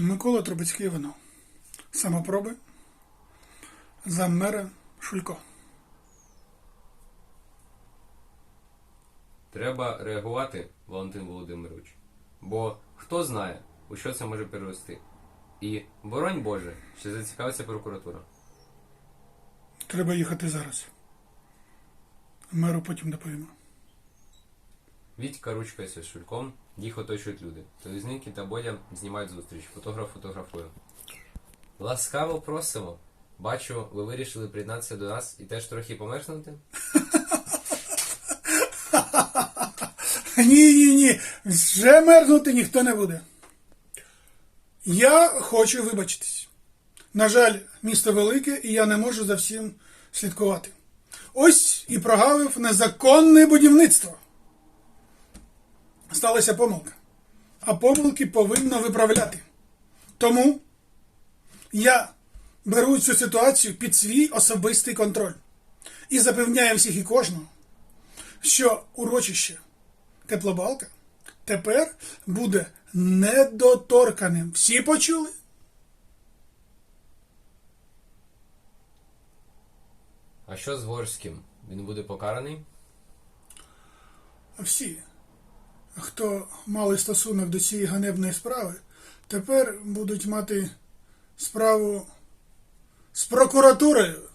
Микола Трубецький Іванов. Самопроби. Заммера Шулько. Треба реагувати, Валентин Володимирович. Бо хто знає, у що це може перерости. І, боронь Боже, що зацікавиться прокуратура. Треба їхати зараз. Меру потім доповімо. Вітька ручкається з шульком, їх оточують люди. Телевізники та Бодя знімають зустріч, фотограф фотографує. Ласкаво просимо. Бачу, ви вирішили приєднатися до нас і теж трохи померзнути? Ні, ні, ні. Вже мерзнути ніхто не буде. Я хочу вибачитись. На жаль, місто велике, і я не можу за всім слідкувати. Ось і прогавив незаконне будівництво. Сталася помилка. А помилки повинно виправляти. Тому я беру цю ситуацію під свій особистий контроль і запевняю всіх і кожного, що урочище Теплобалка тепер буде недоторканим. Всі почули? А що з Ворським? Він буде покараний? Всі, хто мали стосунок до цієї ганебної справи, тепер будуть мати справу з прокуратурою.